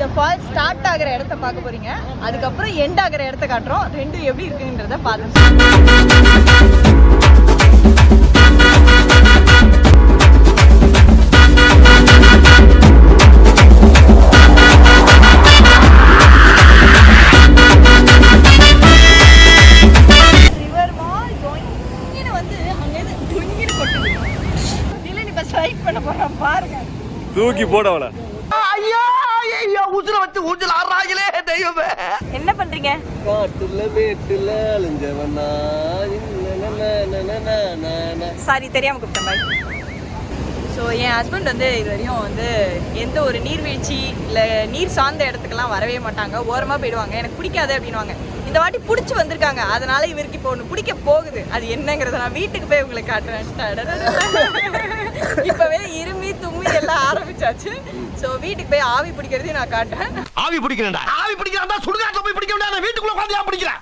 இந்த fall start ஆகிற இடத்த பார்க்க போறீங்க. அதுக்கப்புறம் எண்ட் ஆகிற இடத்த காட்டுறோம். ரெண்டும் எப்படி இருக்குன்றத பார்த்து வந்து இல்லை ஸ்ட்ரைக் பண்ண போகிறோம் பாருங்க. தூக்கி போட அவள ஐயோ ஐயோ உசுர வச்சு ஊஞ்சல் ஆடுறாங்களே தெய்வமே என்ன பண்றீங்க? காட்டுல மேட்டுல அழிஞ்சவனா சாரி தெரியாம கூப்பிட்டேன் பாய் ஸோ என் ஹஸ்பண்ட் வந்து இது வரையும் வந்து எந்த ஒரு நீர்வீழ்ச்சி இல்லை நீர் சார்ந்த இடத்துக்கெல்லாம் வரவே மாட்டாங்க. ஓரமாக போயிடுவாங்க. எனக்கு பிடிக்காது அப்படின்வாங்க இந்த வாட்டி பிடிச்சி வந்திருக்காங்க. அதனால இவருக்கு இப்போ ஒன்று பிடிக்க போகுது. அது என்னங்கிறத நான் வீட்டுக்கு போய் உங்களுக்கு காட்டுறேன். இப்போவே இருமி தும்மி எல்லாம் ஆரம்பிச்சாச்சு. ஸோ வீட்டுக்கு போய் ஆவி பிடிக்கிறதையும் நான் காட்டுறேன். ஆவி பிடிக்கிறேன்டா. ஆவி பிடிக்கிறா சுடுகாட்டுல போய் பிடிக்க வேண்டாம் வீட்டுக்குள்ள உட்காந்து ஏன் பிடிக்கிறேன்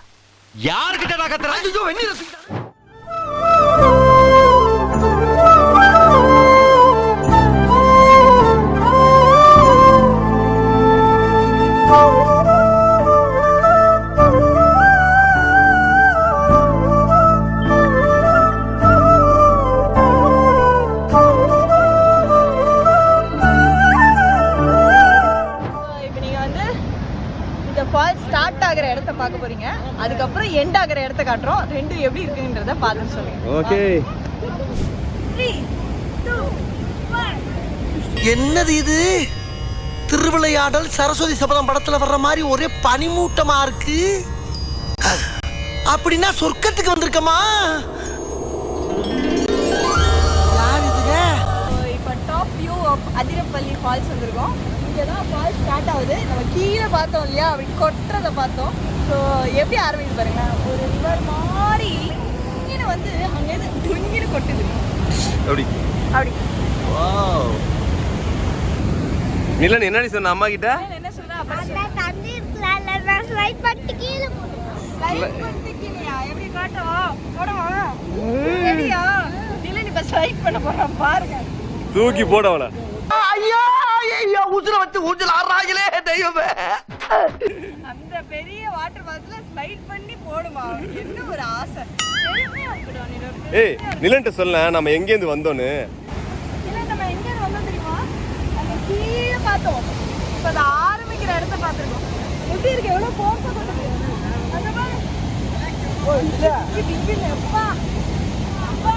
யாருக்கிட்ட நான் கத்துறேன்? காட்டுறோம். ரெண்டும் எப்படி இருக்குன்றத பார்த்து சொல்லுங்க. ஓகே என்னது இது? திருவிளையாடல் சரஸ்வதி சபதம் படத்துல வர்ற மாதிரி ஒரே பனிமூட்டமா இருக்கு. அப்படின்னா சொர்க்கத்துக்கு வந்திருக்கமா? யார் இதுங்க? இப்போ top view of Athirappilly falls வந்திருக்கோம். இங்கே தான் ஃபால்ஸ் ஸ்டார்ட் ஆகுது. நம்ம கீழே பார்த்தோம் இல்லையா? அப்படி கொட்டுறதை பார்த்தோம். ஸோ எப்படி ஆரம்பிக்குது பாருங்க? ஒரு ரிவர் மாதிரி இங்கே வந்து அங்கேருந்து துங்கின்னு கொட்டுது. அப்படி. அப்படி. வாவ் நிலன் என்னடி சொன்ன அம்மா கிட்ட? என்ன சொல்றேன் அப்படி அந்த தண்ணி நான் பண்ணிட்டு கீழே போட்டுருவேன். ஸ்லைட் பண்ணிக்கிறியா எப்படி காட்டுறோம் போடுவோம் ரெடியா இல்லை இப்போ ஸ்லைட் பண்ண போகிறோம் பாருங்க. தூக்கி போட அவள. ஐயோ ஐயோ உசுர வச்சு ஊஞ்சல் ஆடுறாங்களே தெய்வமே. அந்த பெரிய வாட்டர் ஃபால்ஸ்ல ஸ்லைட் பண்ணி போடுமா? என்ன ஒரு ஆசை. ஏய் நிலன்ட்ட சொல்ல நம்ம எங்கேருந்து வந்தோன்னு. இல்ல நம்ம எங்க இருந்து வந்தோம் தெரியுமா? அங்க கீழே பார்த்தோம். இப்ப அது ஆரம்பிக்கிற இடத்த பார்த்திருக்கோம். எப்படி இருக்கு? எவ்வளவு போர்ஸா கொண்டு அந்த பாரு. ஓ இல்ல இது இங்க இல்ல அப்பா. அப்பா.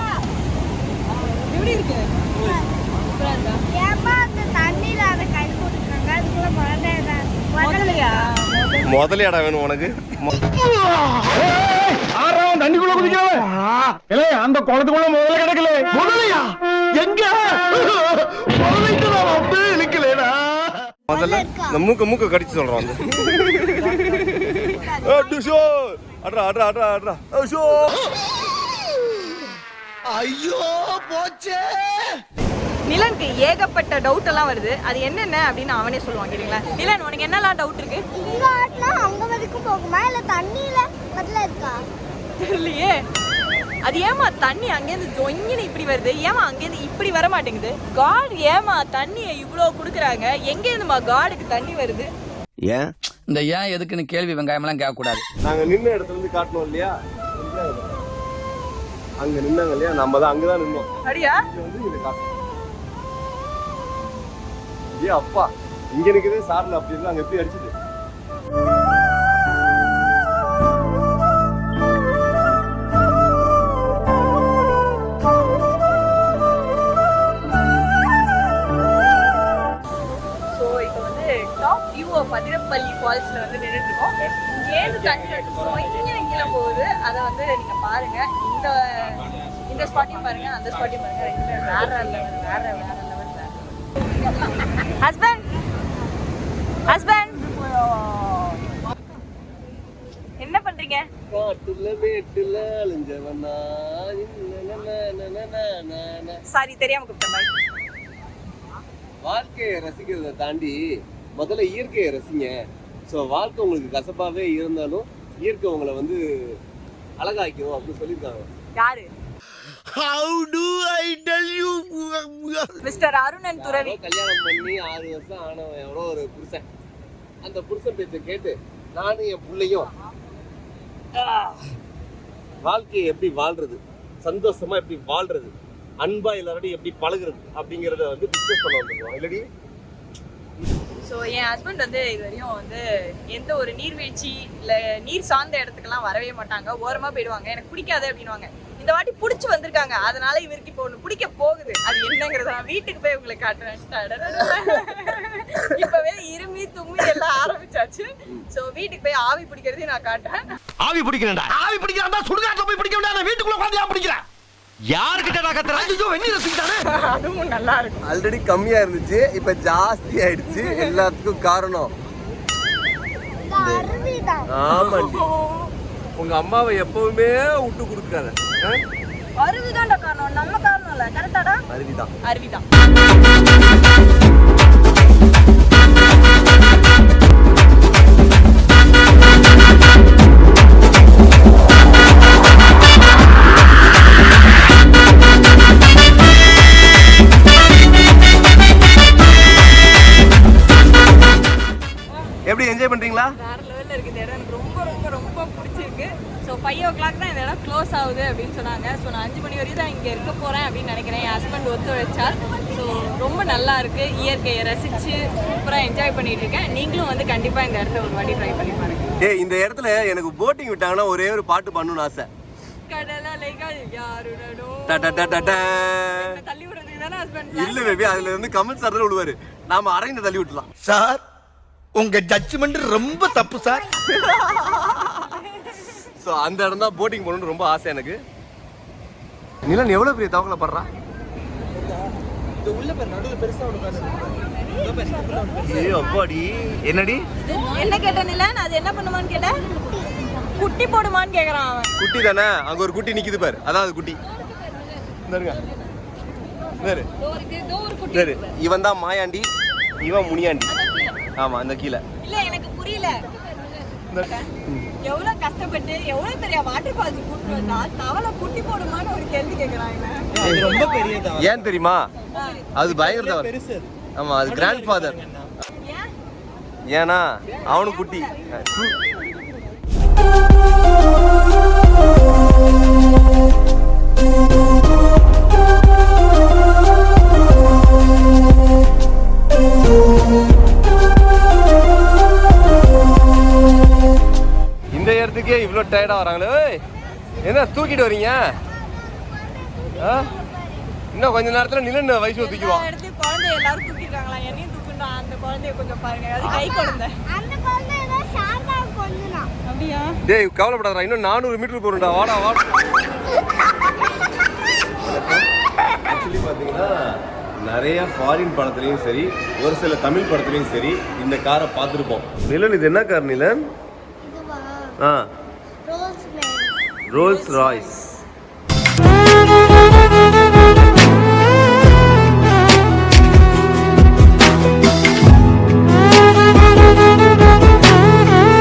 எப்படி இருக்கு? சூப்பரா இருக்கா அந்த தண்ணியில அதை கை போட்டுருக்காங்க? அதுக்குள்ள முதல்ல ஏதாவது- முதல்லையா முதலியாடா வேணும் உனக்கு. ஆறாம் தண்ணிக்குள்ள குதிக்கிறவன். இல்ல அந்த குளத்துக்குள்ள முதல்ல கிடக்கல. முதலையா? எங்க? முதலைக்கு நான் அப்படியே இழுக்கலேடா. முதல்ல இந்த மூக்க மூக்க கடிச்சு சொல்றான் வந்து. ஏ டுஷோ! அட்ரா அட்ரா அட்ரா அட்ரா. ஷோ ஐயோ போச்சே! நிலனுக்கு ஏகப்பட்ட டவுட் எல்லாம் வருது. அது என்னென்ன அப்படின்னு அவனே சொல்லுவான் கேட்டீங்களா? நிலன் உனக்கு என்னெல்லாம் டவுட் இருக்கு? இங்க ஆட்டினா அங்க வரைக்கும் போகுமா? இல்ல தண்ணியில முதல்ல இருக்கா? தெரியலையே. அது ஏமா தண்ணி அங்கேருந்து ஜொங்கின்னு இப்படி வருது? ஏமா அங்கேருந்து இப்படி வர மாட்டேங்குது? காட் ஏமா தண்ணியை இவ்வளோ கொடுக்குறாங்க? எங்கேருந்துமா காடுக்கு தண்ணி வருது? ஏன்? இந்த ஏன் எதுக்குன்னு கேள்வி வெங்காயம்லாம் கேட்கக்கூடாது. நாங்க நின்ன இடத்துல இருந்து காட்டணும் இல்லையா? அங்க நின்னாங்க இல்லையா? நம்ம தான் அங்கதான் நின்னோம். அப்படியா ஏ அப்பா இங்க நிக்குது சார்ல அப்படி இருக்கு அங்க எப்படி அடிச்சுது? ஸோ இப்போ வந்து டாப் வியூ ஆஃப் அதிரப்பள்ளி ஃபால்ஸில் வந்து நின்றுட்டு இருக்கோம் இங்கேருந்து தண்ணி இங்கே கீழே போகுது. அதை வந்து நீங்கள் பாருங்க. இந்த இந்த ஸ்பாட்டையும் பாருங்க அந்த ஸ்பாட்டையும் பாருங்க. ரெண்டு வேற லெவல் வேற வேற ஹஸ்பண்ட் ஹஸ்பண்ட் என்ன பண்றீங்க? காட்டுல மேட்டுல அழிஞ்சவனா சாரி தெரியாம கூப்பிட்டேன் பாய் வாழ்க்கையை ரசிக்கிறத தாண்டி முதல்ல இயற்கையை ரசிங்க. ஸோ வாழ்க்கை உங்களுக்கு கசப்பாவே இருந்தாலும் இயற்கை உங்களை வந்து அழகாக்கும் அப்படின்னு சொல்லியிருக்காங்க. யாரு? மிஸ்டர் அருணன் துறவி. கல்யாணம் பண்ணி ஆறு வருஷம் ஆனவன் எவ்வளோ ஒரு புருஷன். அந்த புருஷன் பேச்சை கேட்டு நானும் என் பிள்ளையும் வாழ்க்கையை எப்படி வாழ்றது? சந்தோஷமா எப்படி வாழ்றது? அன்பா எல்லாரோடையும் எப்படி பழகுறது? அப்படிங்கறத வந்து டிஸ்கஸ் பண்ண வந்துருக்கோம். இல்லடி? ஸோ என் ஹஸ்பண்ட் வந்து இது வரையும் வந்து எந்த ஒரு நீர்வீழ்ச்சி இல்லை நீர் சார்ந்த இடத்துக்கெல்லாம் வரவே மாட்டாங்க. ஓரமாக போயிடுவாங்க. எனக்கு பிடிக்காது அப்படின்னுவாங்க. இந்த வாட்டி பிடிச்சி வந்திருக்காங்க. அதனால இவருக்கு இப்போ ஒன்று பிடிக்க போகுது. அது என்னங்கிறத நான் வீட்டுக்கு போய் உங்களுக்கு காட்டுறேன். இப்பவே இருமி தும்மி எல்லாம் ஆரம்பிச்சாச்சு. ஸோ வீட்டுக்கு போய் ஆவி பிடிக்கிறதையும் நான் காட்டுறேன். ஆவி பிடிக்கிறேன்டா. ஆவி பிடிக்கிறா சுடுகாட்டுல போய் பிடிக்க முடியாது வீட்டுக்குள்ள உட்காந்து ஏன் பிடிக்கிறேன் யாருக்கிட்ட நான் கத்துறேன்? ஐயோ வெந்நீர் ரசிக்கிட்டானே அதுவும் நல்லா இருக்கும். ஆல்ரெடி கம்மியா இருந்துச்சு. இப்ப ஜாஸ்தி ஆயிடுச்சு. எல்லாத்துக்கும் காரணம். ஆமாண்டி. உங்க அம்மாவை எப்பவுமே விட்டு கொடுக்காத. அருவிதான்டா காரணம். நம்ம காரணம் இல்லை. கரெக்டாடா? அருவிதான். அருவிதான். எப்படி என்ஜாய் பண்றீங்களா? வேற லெவலில் இருக்குது இந்த இடம். எனக்கு ரொம்ப ரொம்ப ரொம்ப பிடிச்சிருக்கு. ஸோ ஃபைவ் ஓ கிளாக் தான் இந்த இடம் க்ளோஸ் ஆகுது அப்படின்னு சொன்னாங்க. ஸோ நான் அஞ்சு மணி வரையும் தான் இங்கே இருக்க போகிறேன் அப்படின்னு நினைக்கிறேன். என் ஹஸ்பண்ட் ஒத்துழைச்சார். ஸோ ரொம்ப நல்லா இருக்கு. இயற்கையை ரசித்து சூப்பராக என்ஜாய் பண்ணிட்டு இருக்கேன். நீங்களும் வந்து கண்டிப்பாக இந்த இடத்த ஒரு வாட்டி ட்ரை பண்ணி பாருங்க. ஏய் இந்த இடத்துல எனக்கு போட்டிங் விட்டாங்கன்னா ஒரே ஒரு பாட்டு பண்ணணும்னு ஆசை. கடலைகள் யாருடனோ. ட ட ட ட ட. என்னை தள்ளி விடுறதுக்கு தானே ஹஸ்பண்ட் இல்ல பேபி அதுல இருந்து கமல் சார் தான் விடுவாரு. நாம அரைந்த தள்ளி விட்டுலாம் சார் உங்க ஜட்ஜ்மெண்ட் ரொம்ப தப்பு சார் ஸோ அந்த இடம் தான் போட்டிங் போகணும்னு ரொம்ப ஆசை எனக்கு. நிலன் எவ்வளவு பெரிய தவக்கல படுறா? என்னடி? என்ன கேட்ட நிலன்? அது என்ன பண்ணுமான்னு கேட்ட? குட்டி போடுமான்னு கேட்குறான் அவன். குட்டி தானே? அங்க ஒரு குட்டி நிக்குது பாரு. அதான் அது குட்டி. இவன் தான் மாயாண்டி. இவன் முனியாண்டி. ஆமா அந்த கீழே. இல்ல எனக்கு புரியல. எவ்வளவு கஷ்டப்பட்டு எவ்வளவு பெரிய வாட்டர் ஃபால்ஸ் கூட்டு வந்தா தவளை குட்டி போடுமான்னு ஒரு கேள்வி கேக்குறாங்க ஏன் தெரியுமா? அது பயங்கர தவறு ஆமா அது கிராண்ட் ஃபாதர் ஏன்? ஏன்னா அவனும் குட்டி. டயர்டா வராங்களே? ஏய், என்ன தூக்கிட்டு வரீங்க? ஆ? இன்னும் கொஞ்ச நேரத்துல நிலன்னு வயசு தூக்கிடுவான் எடுத்து குழந்தை எல்லாரும் தூக்கிருக்காங்களா என்னையும் தூக்குண்டா? அந்த குழந்தைய கொஞ்சம் பாருங்க. அது கை குழந்தை. அந்த குழந்தை ஏதோ ஷார்ட்டா கொஞ்சம் அப்படியா? டேய் கவலைப்படாதடா. இன்னும் நானூறு மீட்டர் போறோம்டா வாடா வாடா. ஆக்சுவலி பார்த்தீங்கன்னா நிறைய ஃபாரின் படத்துலையும் சரி ஒரு சில தமிழ் படத்துலையும் சரி இந்த காரை பார்த்துருப்போம். நிலன் இது என்ன கார் நிலன்? ஆ. ரோல்ஸ் ராய்ஸ்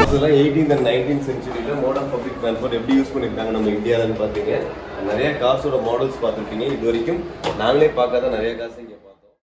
இதெல்லாம் எயிட்டீன் அண்ட் நைன்டீன் சென்ச்சுரியில் மோட் ஆஃப் பப்ளிக் ட்ரான்ஸ்போர்ட் எப்படி யூஸ் பண்ணியிருக்காங்க நம்ம இந்தியாவில்னு பார்த்தீங்க. நிறைய காசோட மாடல்ஸ் பார்த்துருக்கீங்க. இது வரைக்கும் நாங்களே பார்க்காத நிறைய காசு